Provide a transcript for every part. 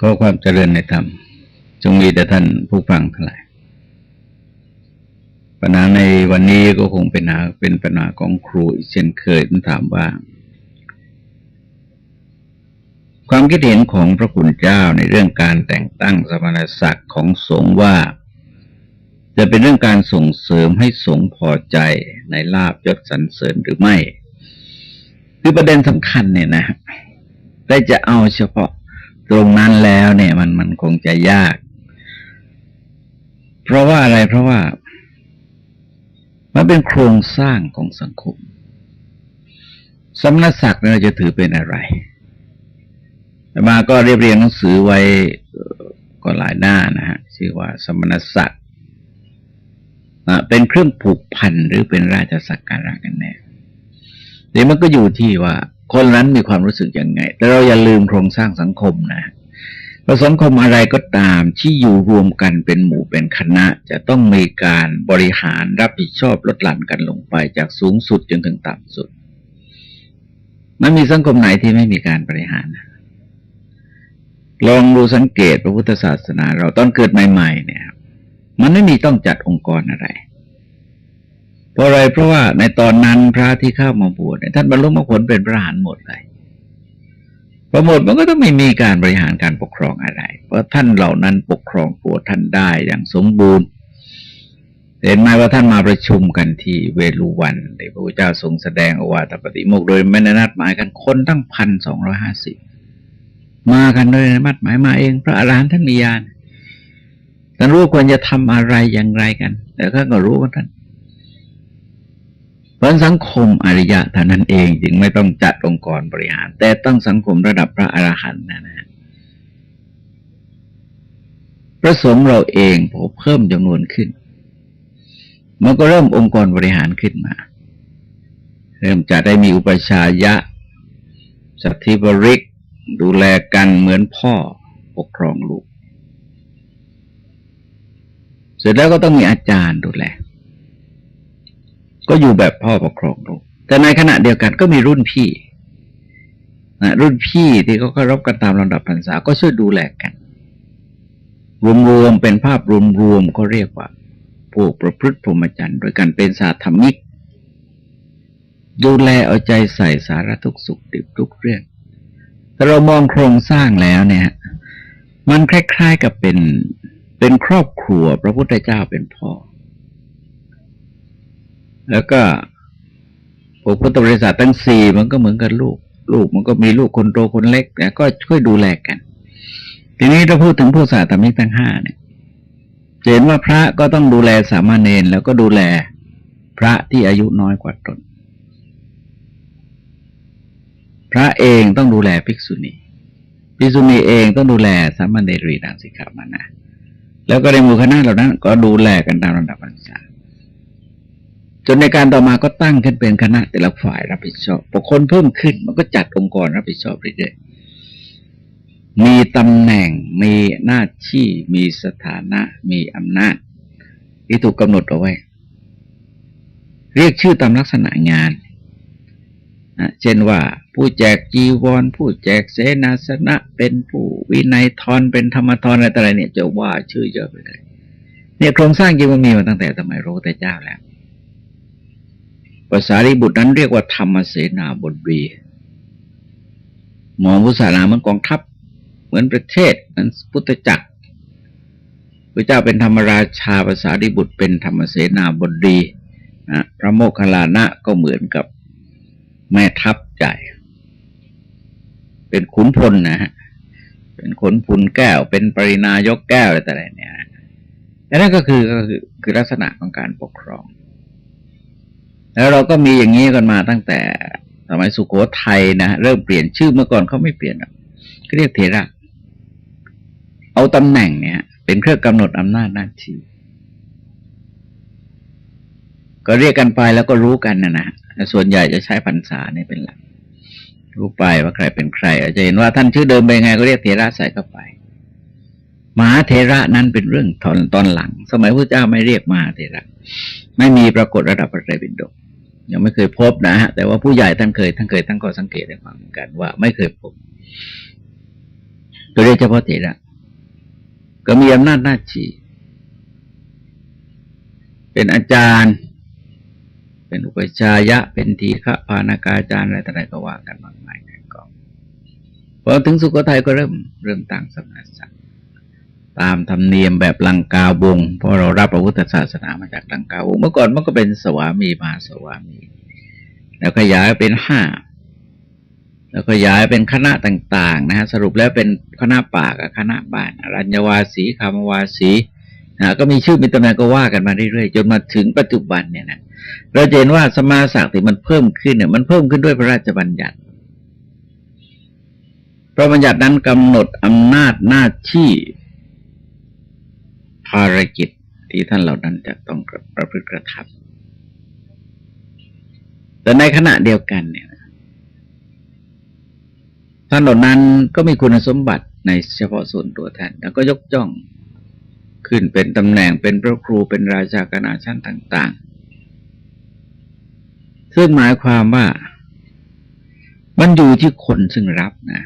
ก็ความเจริญในธรรมจงมีแต่ท่านผู้ฟังทั้งหลายปัญหาในวันนี้ก็คงเป็นหาเป็นปัญหาของครูเช่นเคยถามว่า ความคิดเห็นของพระคุณเจ้าในเรื่องการแต่งตั้งสมณศักดิ์ของสงฆ์ว่า จะเป็นเรื่องการส่งเสริมให้สงฆ์พอใจในลาบยศสรรเสริญหรือไม่ คือประเด็นสำคัญเนี่ยนะได้จะเอาเฉพาะ ตรงนั้นแล้วเนี่ย มันมันคงจะยาก เพราะว่าอะไรเพราะว่า มันเป็นโครงสร้างของสังคมสำนักศักดิ์เราจะถือเป็นอะไรมาก็เรียบเรียงหนังสือไว้ก็หลายหน้านะฮะชื่อว่า สมณศักดิ์เป็นเครื่องผูกพันหรือเป็นราชสักการะกันแน่เดี๋ยวมันก็อยู่ที่ว่า คนนั้นมีความรู้สึกยังไง แต่เราอย่าลืมโครงสร้างสังคมนะว่าสังคมอะไรก็ตามที่อยู่รวมกันเป็นหมู่เป็นคณะ จะต้องมีการบริหารรับผิดชอบลดหลั่นกันลงไปจากสูงสุดจนถึงต่ำสุด มันมีสังคมไหนที่ไม่มีการบริหาร ลองดูสังเกตพระพุทธศาสนา เราตอนเกิดใหม่ ๆ เนี่ย มันไม่มีต้องจัดองค์กรอะไร เพราะอะไรเพราะว่าในตอนนั้นพระที่เข้ามาบวชท่านบรรลุมรรคผลเป็นพระหานหมดเลยพอหมดมันก็ต้องไม่มีการบริหารการปกครองอะไร เพราะท่านเหล่านั้นปกครองตัวท่านได้อย่างสมบูรณ์เห็นไหมว่าท่านมาประชุมกันที่เวลุวันในพระพุทธเจ้าทรงแสดงอวาตปฏิโมกโดยไม่ได้นัดหมายกันคนตั้งพันสองร้อยห้าสิบมากันโดยนัดหมายมาเอง พระอรหันต์ท่านมีญาณท่านรู้ควรจะทำอะไรอย่างไรกัน แต่ท่านก็รู้ว่าท่าน ราะสังคมอริยะเท่านั้นเองจึงไม่ต้องจัดองค์กรบริหาร แต่ต้องสังคมระดับพระอรหันต์นะนะ พระสงฆ์เราเองพอเพิ่มจำนวนขึ้น มันก็เริ่มองค์กรบริหารขึ้นมา เริ่มจะได้มีอุปชายะ สัตธิบริก ดูแลกันเหมือนพ่อปกครองลูก เสร็จแล้วก็ต้องมีอาจารย์ดูแล ก็อยู่แบบพ่อปกครองลูกแต่ในขณะเดียวกันก็มีรุ่นพี่นะรุ่นพี่ที่เขาเคารพกันตามลำดับพรรษาก็ช่วยดูแลกัน รวมๆเป็นภาพรวมๆเขาเรียกว่าพวกประพฤติพรหมจรรย์โดยการเป็นสาธรรมิก ดูแลเอาใจใส่สาระทุกสุขดิบทุกเรื่องถ้าเรามองโครงสร้างแล้วเนี่ย มันคล้ายๆกับเป็นเป็นครอบครัว พระพุทธเจ้าเป็นพ่อ แล้วก็พวกพุทธบริษัททั้งสี่มันก็เหมือนกับลูก ลูกมันก็มีลูกคนโตคนเล็กแต่ก็ช่วยดูแลกัน ทีนี้เราพูดถึงผู้สาธรรมิกทั้งห้าเนี่ยเห็นว่าพระก็ต้องดูแลสามเณรแล้วก็ดูแลพระที่อายุน้อยกว่าตน พระเองต้องดูแลภิกษุณีภิกษุณีเองต้องดูแลสามเณรีทางสิกขามานะแล้วก็ในหมู่คณะเหล่านั้น ก็ดูแลกันตามลำดับพรรษา จนในการต่อมาก็ตั้งขึ้นเป็นคณะแต่ละฝ่ายรับผิดชอบพอคนเพิ่มขึ้นมันก็จัดองค์กรรับผิดชอบเรื่อยๆมีตำแหน่งมีหน้าที่มีสถานะ มีอำนาจ ที่ถูกกำหนดเอาไว้ เรียกชื่อตามลักษณะงานนะเช่นว่าผู้แจกจีวร ผู้แจกเสนาสนะ เป็นผู้วินัยทรเป็นธรรมทรอะไรต่อะไรเนี่ยจะว่าชื่อเยอะไปเลยเนี่ยโครงสร้างจริงมันมีมาตั้งแต่สมัยโรแต่เจ้าแล้ว ภาษาริบุตรนั้นเรียกว่าธรรมเสนาบดีมองพุทธศาสนาเหมือนกองทัพ เหมือนประเทศนั้นพุทธจักรพระเจ้าเป็นธรรมราชาภาษาริบุตรเป็นธรรมเสนาบดีนะพระโมคคัลลานะก็เหมือนกับแม่ทัพใหญ่ เป็นขุนพลนะฮะ เป็นขุนพลแก้ว เป็นปรินายกแก้วอะไรต่างๆเนี่ยนั่นก็คือก็คือคือลักษณะของการปกครอง แล้วเราก็มีอย่างนี้กันมาตั้งแต่สมัยสุโขทัยนะเริ่มเปลี่ยนชื่อเมื่อก่อนเขาไม่เปลี่ยนก็เรียกเทระ เอาตำแหน่งเนี่ย เป็นเครื่องกำหนดอำนาจหน้าที่ก็เรียกกันไปแล้วก็รู้กันนะนะส่วนใหญ่จะใช้พรรษาเนี่ยเป็นหลัก รู้ไปว่าใครเป็นใคร อาจจะเห็นว่าท่านชื่อเดิมเป็นไงก็เรียกเทระใส่เข้าไปมหาเทระนั้นเป็นเรื่องตอนตอนหลัง สมัยพระเจ้าไม่เรียกมหาเทระ ไม่มีปรากฏระดับพระไตรปิฎก ยังไม่เคยพบนะฮะแต่ว่าผู้ใหญ่ท่านเคยท่านเคยตั้งข้อสังเกตในความกันว่าไม่เคยพบโดยเฉพาะเถระก็มีอำนาจหน้าที่เป็นอาจารย์ เป็นอุปชายะ เป็นทีฆะพานากาจารย์อะไรต่างๆก็ว่ากันมากมายกันก็พอถึงสุโขทัยก็เริ่มเริ่มตั้งสำนักศัก ตามธรรมเนียมแบบลังกาวงเพราะเรารับพระพุทธศาสนามาจากลังกาวง เมื่อก่อนมันก็เป็นสวามีมาสวามี แล้วขยายเป็นห้าแล้วก็ย้ายเป็นคณะต่างๆนะฮะสรุปแล้วเป็นคณะป่ากับคณะบ้านอรัญวาสีคามวาสีนะก็มีชื่อมีตำแหน่งก็ว่ากันมาเรื่อยๆจนมาถึงปัจจุบันเนี่ยนะเราเห็นว่าสมาศักดิ์ที่มันเพิ่มขึ้นเนี่ยมันเพิ่มขึ้นด้วยพระราชบัญญัติพระบัญญัตินั้นกำหนดอำนาจหน้าที่ ภารกิจที่ท่านเหล่านั้นจะต้องประพฤติกระทำแต่ในขณะเดียวกันเนี่ยท่านเหล่านั้นก็มีคุณสมบัติในเฉพาะส่วนตัวท่านแล้วก็ยกจ้องขึ้นเป็นตำแหน่งเป็นพระครูเป็นราชาคณะชั้นต่าง ๆ ซึ่งหมายความว่ามันอยู่ที่คนซึ่งรับนะ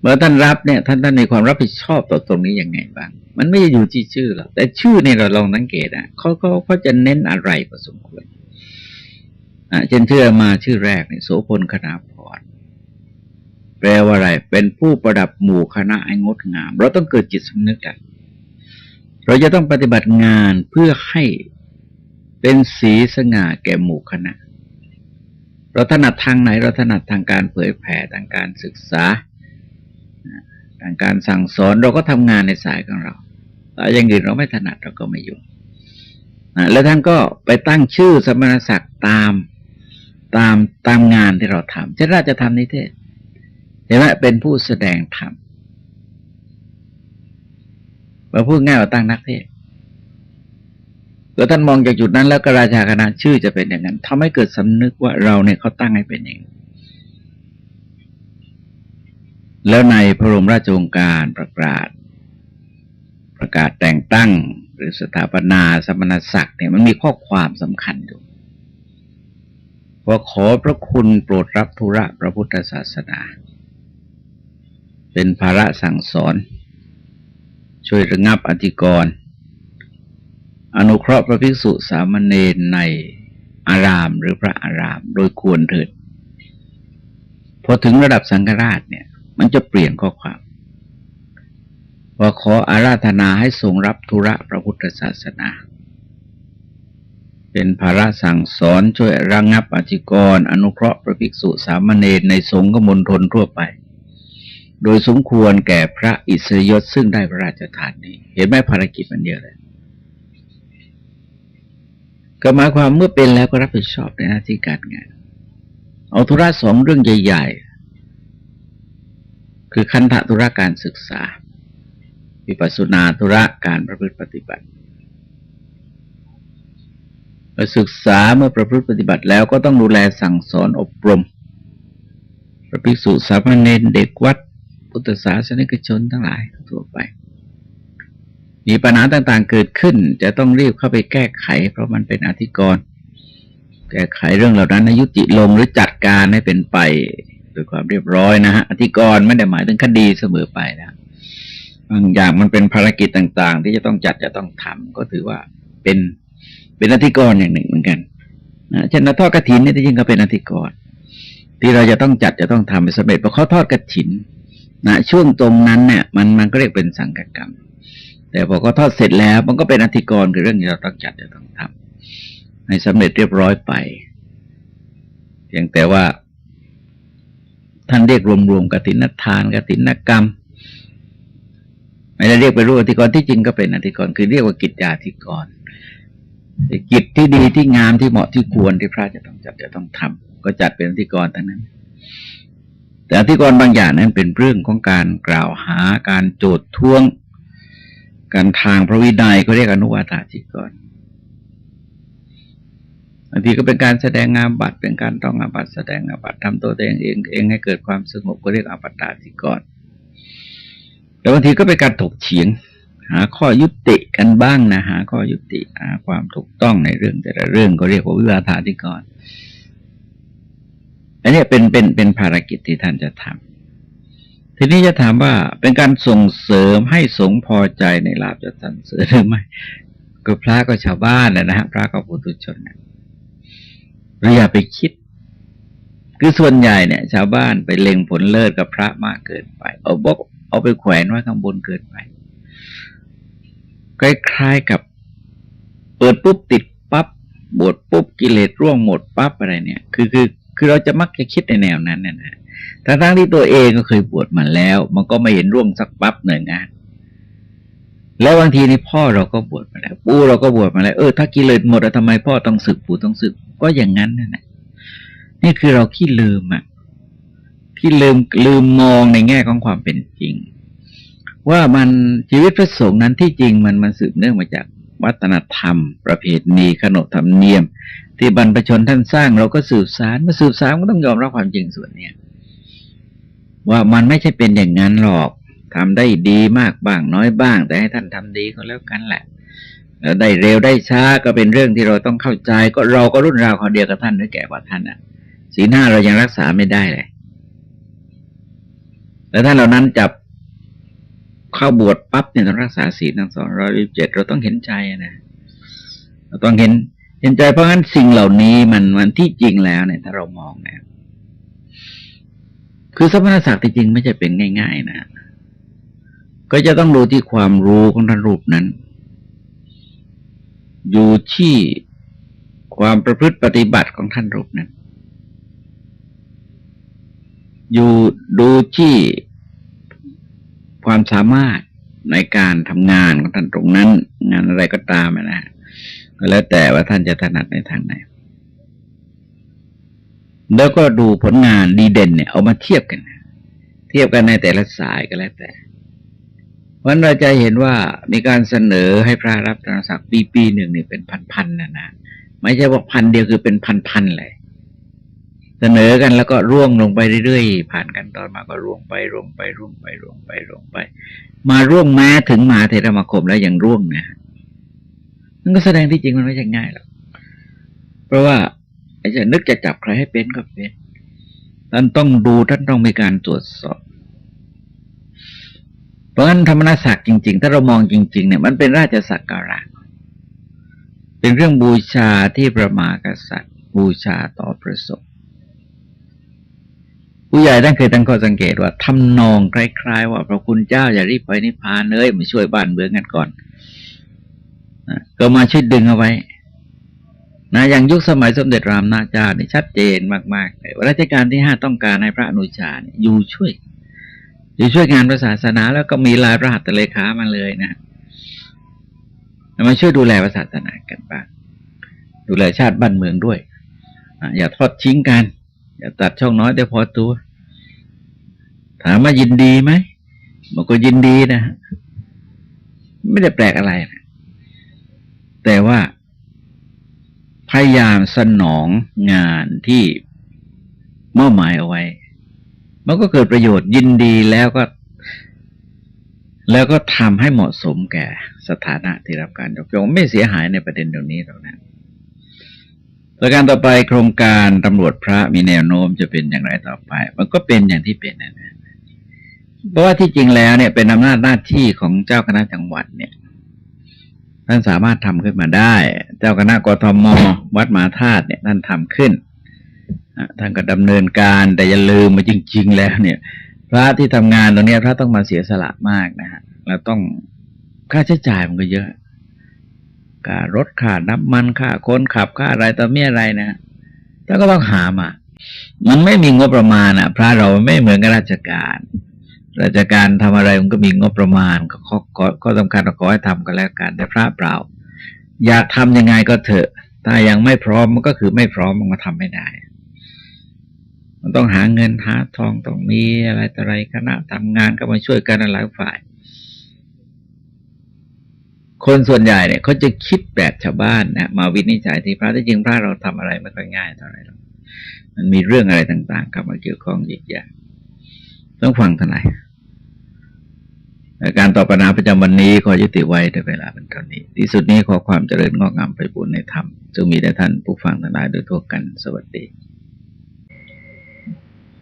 เมื่อท่านรับเนี่ย ท่านท่านมีความรับผิดชอบต่อตรงนี้ยังไงบ้าง มันไม่ได้อยู่ที่ชื่อหรอกแต่ชื่อเนี่ยเราลองสังเกตอะเขาเขาเขาจะเน้นอะไรพอสมควรอ่าเช่นเชื่อมาชื่อแรกเนี่ยโสพลคณาแปลว่าอะไร เป็นผู้ประดับหมู่คณะให้งดงาม เราต้องเกิดจิตสำนึกกันเราจะต้องปฏิบัติงานเพื่อให้เป็นสีสง่าแก่หมู่คณะ เราถนัดทางไหน เราถนัดทางการเผยแผ่ทางการศึกษา ทางการสั่งสอนเราก็ทำงานในสายของเราแต่อย่างอื่นเราไม่ถนัดเราก็ไม่ยุ่งแล้วท่านก็ไปตั้งชื่อสมณศักดิ์ตามตามตามงานที่เราทำเช่นราชธรรมนิเทศเห็นไหมเป็นผู้แสดงธรรมมาพูดง่ายว่าตั้งนักเทศแล้วท่านมองจากจุดนั้นแล้วก็ราชาคณะชื่อจะเป็นอย่างนั้นทำให้เกิดสำนึกว่าเราเนี่ยเขาตั้งให้เป็นอย่างนี้ แล้วในพระบรมราชโองการประกาศ ประกาศแต่งตั้งหรือสถาปนาสมณศักดิ์เนี่ยมันมีข้อความสำคัญอยู่ว่าขอพระคุณโปรดรับธุระพระพุทธศาสนา เป็นภาระสั่งสอน ช่วยระงับอธิกรณ์อนุเคราะห์พระภิกษุสามเณรในอารามหรือพระอารามโดยควรเถิดพอถึงระดับสังฆราชเนี่ย มันจะเปลี่ยนข้อความ ว่าขออาราธนาให้ทรงรับธุระพระพุทธศาสนา เป็นภาระสั่งสอนช่วยระงงับอธิกร อนุเคราะห์พระภิกษุสามเณรในสงฆ์กมลทนทั่วไป โดยสมควรแก่พระอิสริยศซึ่งได้พระราชทานนี้ เห็นไหมภารกิจมันเยอะเลยก็หมายความเมื่อเป็นแล้วก็รับผิดชอบในหน้าที่การงาน เอาธุระสองเรื่องใหญ่ คือคันธธุระการศึกษา วิปัสสนาธุระการประพฤติปฏิบัติเมื่อศึกษาเมื่อประพฤติปฏิบัติแล้วก็ต้องดูแลสั่งสอนอบรม พระภิกษุสามเณรเด็กวัด พุทธศาสนิกชนทั้งหลายทั่วไป มีปัญหาต่างๆเกิดขึ้น จะต้องรีบเข้าไปแก้ไข เพราะมันเป็นอธิกรณ์แก้ไขเรื่องเหล่านั้นยุติลงหรือจัดการให้เป็นไป โดยความเรียบร้อยนะฮะอธิกรณ์ไม่ได้หมายถึงคดีเสมอไปนะบางอย่างมันเป็นภารกิจต่าง ๆ ที่จะต้องจัดจะต้องทำก็ถือว่าเป็นเป็นอธิกรณ์อย่างหนึ่งเหมือนกันนะเช่นทอดกระถินนี่ที่จริงก็เป็นอธิกรณ์ที่เราจะต้องจัดจะต้องทำไปสำเร็จเพราะเขาทอดกระถินนะช่วงตรงนั้นเนี่ย มันมันก็เรียกเป็นสังกกรรม แต่พอก็ทอดเสร็จแล้ว มันก็เป็นอธิกรณ์คือเรื่องที่เราต้องจัดจะต้องทำให้สำเร็จเรียบร้อยไปเพียงแต่ว่า ท่านเรียกรวมๆกตินทานกตินกรรมไม่ได้เรียกไปรู้อธิกรณ์ที่จริงก็เป็นอธิกรณ์คือเรียกว่ากิจยาธิกรณ์กิจที่ดีที่งามที่เหมาะที่ควรที่พระจะต้องจัดจะต้องทำก็จัดเป็นอธิกรณ์ทั้งนั้น แต่อธิกรณ์บางอย่างนั้นเป็นเรื่องของการกล่าวหาการโจดท้วง การทางพระวินัยก็เรียกอนุวาตาธิกรางทีก็เป็นการแสดงงามบัตรเป็นการต้องอาบัตแสดงอาบัตทำตัวเองเองเองให้เกิดความสงบก็เรียกอาบัตตาธิกรแต่บางทีก็เป็นการถกเฉียง หาข้อยุติกันบ้างนะหาข้อยุติหาความถูกต้องในเรื่องแต่ละเรื่องก็เรียกว่าวิวาทาธิกรอันนี้เป็นเป็นเป็นภารกิจที่ท่านจะททีนี้จะถามว่าเป็นการส่งเสริมให้สงพอใจในลาบยศสรรเสริญหรือไม่ก็พระก็ชาวบ้านนะนะฮะพระก็ปุถุชนนะ เราอย่าไปคิด คือส่วนใหญ่เนี่ย ชาวบ้านไปเล็งผลเลิศกับพระมากเกินไป เอาบอกเอาไปแขวนไว้ข้างบนเกินไปคล้ายๆกับ เปิดปุ๊บติดปั๊บบวชปุ๊บกิเลสร่วงหมดปั๊บอะไรเนี่ย คือคือคือเราจะมักจะคิดในแนวนั้นเนี่ยนะทั้งทั้งที่ตัวเองก็เคยบวชมาแล้ว มันก็ไม่เห็นร่วงสักปั๊บหนื่อยงาน แล้วบางทีนี่พ่อเราก็บวชมาแล้วปู่เราก็บวชมาแล้วเออถ้ากิเลสหมดแล้วทำไมพ่อต้องศึกปู่ต้องศึก ก็อย่างนั้นนั่นแหละนี่คือเราขี้ลืมอะขี้ลืมลืมมองในแง่ของความเป็นจริง ว่ามันชีวิตพระสงฆ์นั้นที่จริงมันมันสืบเนื่องมาจากวัฒนธรรม ประเพณีขนบธรรมเนียม ที่บรรพชนท่านสร้าง เราก็สืบสารเมื่อสืบสารก็ต้องยอมรับความจริงส่วนเนี้ยว่ามันไม่ใช่เป็นอย่างนั้นหรอก ทำได้ดีมากบ้างน้อยบ้าง แต่ให้ท่านทำดีก็แล้วกันแหละแล้วได้เร็วได้ช้าก็เป็นเรื่องที่เราต้องเข้าใจ ก็เราก็รุ่นราวคนเดียวกับท่านหรือแก่กว่าท่านอะสีหน้าเรายังรักษาไม่ได้เลยแล้วท่านเหล่านั้นจับเข้าบวชปั๊บเนี่ยต้องรักษาศีลทั้งสองร้อยเจ็ดเราต้องเห็นใจนะเราต้องเห็นเห็นใจเพราะงั้นสิ่งเหล่านี้มันมันที่จริงแล้วเนี่ย ถ้าเรามองเนี่ยคือสมณศักดิ์จริงไม่ใช่เป็นง่าย ๆ นะ ก็จะต้องดูที่ความรู้ของท่านรูปนั้น อยู่ที่ความประพฤติปฏิบัติของท่านรูปนั้น อยู่ดูที่ความสามารถในการทำงานของท่านตรงนั้น งานอะไรก็ตามนะก็แล้วแต่ว่าท่านจะถนัดในทางไหน แล้วก็ดูผลงานดีเด่นเนี่ยเอามาเทียบกัน เทียบกันในแต่ละสายก็แล้วแต่ วันเราจะเห็นว่ามีการเสนอให้พระรับธนศักดิ์ปีปีหนึ่งนี่เป็นพันๆนะนะไม่ใช่ว่าพันเดียวคือเป็นพันๆเลยเสนอกันแล้วก็ร่วงลงไปเรื่อยๆ ผ่านกันตอนมาก็ร่วงไปร่วงไปร่วงไปร่วงไปร่วงไป มาร่วงแม้ถึงมาเทรมาคมแล้วยังร่วงนะนั่นก็แสดงที่จริงมันไม่ใช่ง่ายหรอกเพราะว่าไอ้จะนึกจะจับใครให้เป็นก็เป็นท่านต้องดูท่านต้องมีการตรวจสอบ เพราะฉะนั้นธรรมนาศักจริง ๆ ถ้าเรามองจริง ๆ เนี่ย มันเป็นราชสักการะ เป็นเรื่องบูชาที่ประมากษัตริย์ บูชาต่อประสบผู้ใหญ่ท่านเคยตั้งข้อสังเกตว่าทำนองคล้าย ๆ ว่าพระคุณเจ้าอย่ารีบไปนิพพานเลยมาช่วยบ้านเมืองกันก่อนก็มาช่วยดึงเอาไว้นะอย่างยุคสมัยสมเด็จรามนาจานี่ชัดเจนมากๆเลยราชการที่ห้าต้องการให้พระอนุชาอยู่ช่วย อยู่ช่วยงานพระศาสนาแล้วก็มีลายพระหัตเลขามาเลยนะมาช่วยดูแลพระศาสนากันบ้างดูแลชาติบ้านเมืองด้วยอย่าทอดทิ้งกัน อย่าตัดช่องน้อยแต่พอตัว ถามว่ายินดีไหมมันก็ยินดีนะไม่ได้แปลกอะไรนะแต่ว่าพยายามสนองงานที่มอบหมายเอาไว้ มันก็เกิดประโยชน์ยินดีแล้วก็ แล้วก็ทำให้เหมาะสมแก่สถานะที่รับการยกย่องไม่เสียหายในประเด็นตรงนี้หรอกนะประการต่อไปโครงการตำรวจพระมีแนวโน้มจะเป็นอย่างไรต่อไป มันก็เป็นอย่างที่เป็นนะนะเพราะว่าที่จริงแล้วเนี่ยเป็นอำนาจหน้าที่ของเจ้าคณะจังหวัดเนี่ยท่านสามารถทำขึ้นมาได้ เจ้าคณะกทมวัดมหาธาตุเนี่ยท่านทำขึ้น ท่านก็ดำเนินการแต่อย่าลืมมาจริง ๆ แล้วเนี่ย พระที่ทำงานตรงนี้พระต้องมาเสียสละมากนะฮะแล้วต้องค่าใช้จ่ายมันก็เยอะค่ารถค่าน้ำมันค่าคนขับค่าอะไรต่อเมียอะไรนะท่านก็ต้องหามา มันไม่มีงบประมาณอะ พระเราไม่เหมือนกับราชการ ราชการทำอะไรมันก็มีงบประมาณก็ข้อข้อสำคัญเราขอให้ทำก็แล้วกันแต่พระเปล่า อยากทำยังไงก็เถอะ ถ้ายังไม่พร้อมมันก็คือไม่พร้อมมันก็ทำไม่ได้ มันต้องหาเงินหาทองต้องมีอะไรต่ออะไรคณะทำงานก็มาช่วยกันหลายฝ่าย คนส่วนใหญ่เนี่ยเขาจะคิดแบบชาวบ้านนะมาวินิจฉัยที่พระที่จริงพระเราทำอะไรไม่ค่อยง่ายเท่าไหร่หรอกมันมีเรื่องอะไรต่างๆเข้ามาเกี่ยวข้องอีกอย่างต้องฟังทนายการตอบปัญหาประจำวันนี้ขอยุติไว้ในเวลาเป็นเท่านี้ ที่สุดนี้ขอความเจริญงอกงามไปบุญในธรรมจงมีแด่ท่านผู้ฟังทั้งหลายโดยทั่วกันสวัสดี